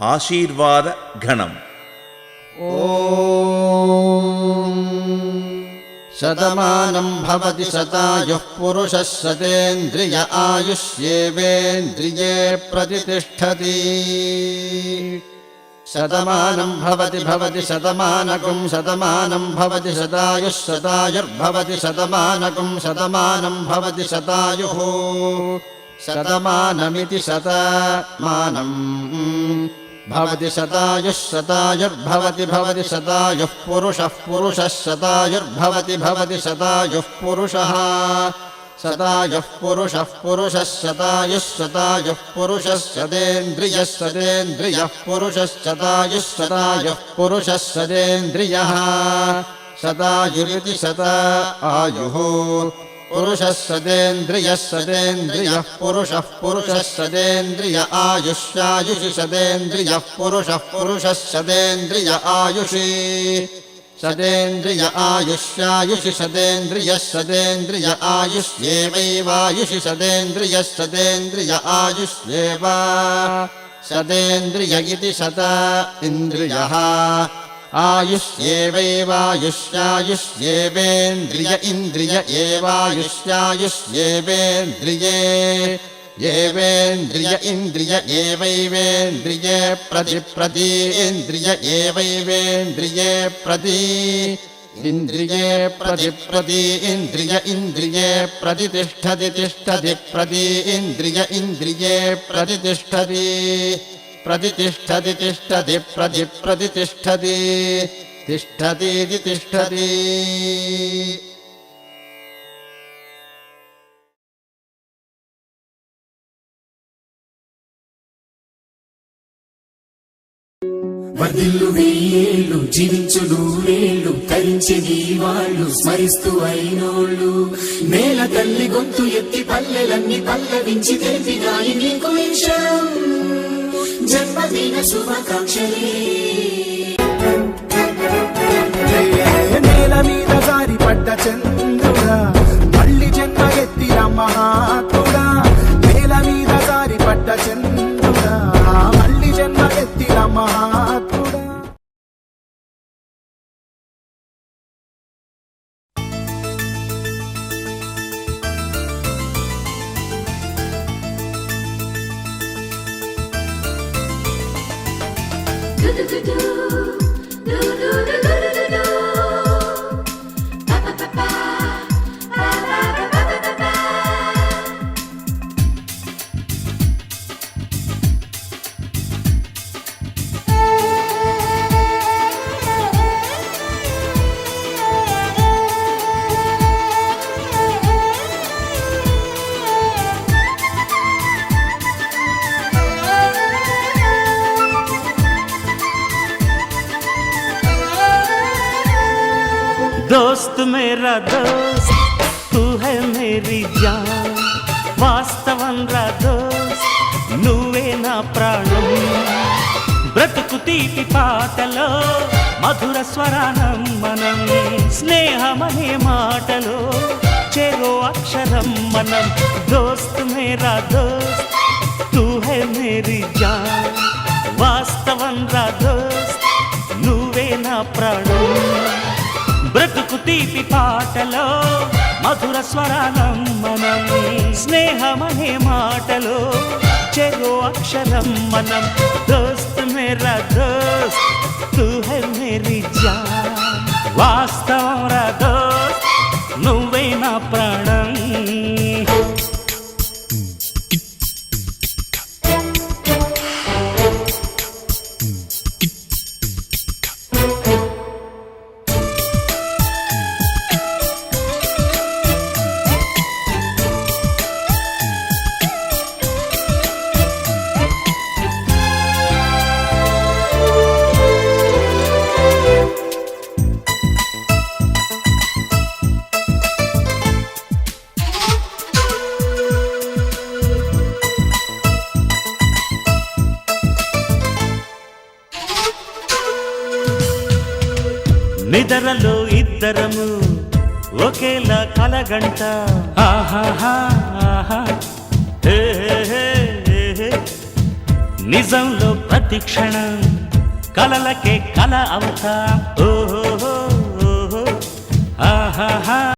ఆశీర్వాద గణం శతమానం భవతి శతాయుః పురుషः శతేంద్రియ ఆయుష్యేవేంద్రియే ప్రతిష్టతి. శతమానం భవతి భవతి శతమానకం శతమానం భవతి శతాయుః శతాయుర్భవతి శతమానకం శతమానం భవతి శతాయుः. శతమానమితి శతమానం. भवति शतायुः शतायुर्भवति भवति शतायुः पुरुषः पुरुषः शतायुर्भवति भवति शतायुः पुरुषः। शतायुः पुरुषः पुरुषः शतायुः शतायुः पुरुषः शतेन्द्रियः शतेन्द्रियः पुरुषः शतायुः शतायुः पुरुषः शतेन्द्रियः शतायुरिति शता आयुः। पुरुषः सदेन्द्रियः सदेन्द्रियः पुरुषः पुरुषः सदेन्द्रिय आयुष्यायुषि सदेन्द्रियः पुरुषः पुरुषः सदेन्द्रिय आयुषि सदेन्द्रिय आयुष्यायुषि सदेन्द्रियः सदेन्द्रिय आयुष्येवैवायुषि सदेन्द्रियः सदेन्द्रिय आयुष्येव सदेन्द्रिय इति शत इन्द्रियः आयुष्येवैवायुष्यायुष्येवेन्द्रिय इन्द्रिय एवायुष्यायुष्येवेन्द्रिये एवेन्द्रिय इन्द्रिय एवैवेन्द्रिये प्रति प्रति इन्द्रिय एवैवेन्द्रिये प्रति इन्द्रिये प्रति प्रति इन्द्रिय इन्द्रिये प्रतितिष्ठति तिष्ठति प्रति इन्द्रिय इन्द्रिये प्रतितिष्ठति प्रतितिष्ठति तिष्ठति प्रति प्रतितिष्ठति तिष्ठतीति तिष्ठति వర్ధిల్లు వెయ్యేళ్ళు జీవించు నూరేళ్ళు తరించి నీ వాళ్ళు స్మరిస్తూ అయినోళ్ళు నేల తల్లి గొంతు ఎత్తి పల్లెలన్నీ పల్లవించి తెలిపినాయి నీకు విషయం జన్మదిన శుభాకాంక్షలే. నేల మీద జారి పడ్డ చంద్రుడా. do do do do. दोस्त मेरा दोस्त तू है मेरी जान వాస్తవం రా దోస్త్ నువ్వే నా ప్రాణం బ్రతుకు తీపి పాటలో మధుర స్వరానం మనం స్నేహమనే మాటలో చెరో అక్షరం మనం దోస్త్ మేరా దోస్త్ తూ హై మేరీ జాన్ వాస్తవం రా దోస్త్ నువ్వే నా ప్రాణం మధుర స్వరానం మనం స్నేహమనే మాటలో చెరో అక్షరం మనం దోస్త్ మేరా దోస్త్ తూ హై మేరీ జాన్. వాస్తవం రా దోస్త్ నువ్వే నా ప్రాణం నిదరలో ఇద్దరము ఒకేలా కలగంట. ఆహా. నిజంలో ప్రతి క్షణం కలలకే కల అవుతా. ఓహో. ఆహాహా.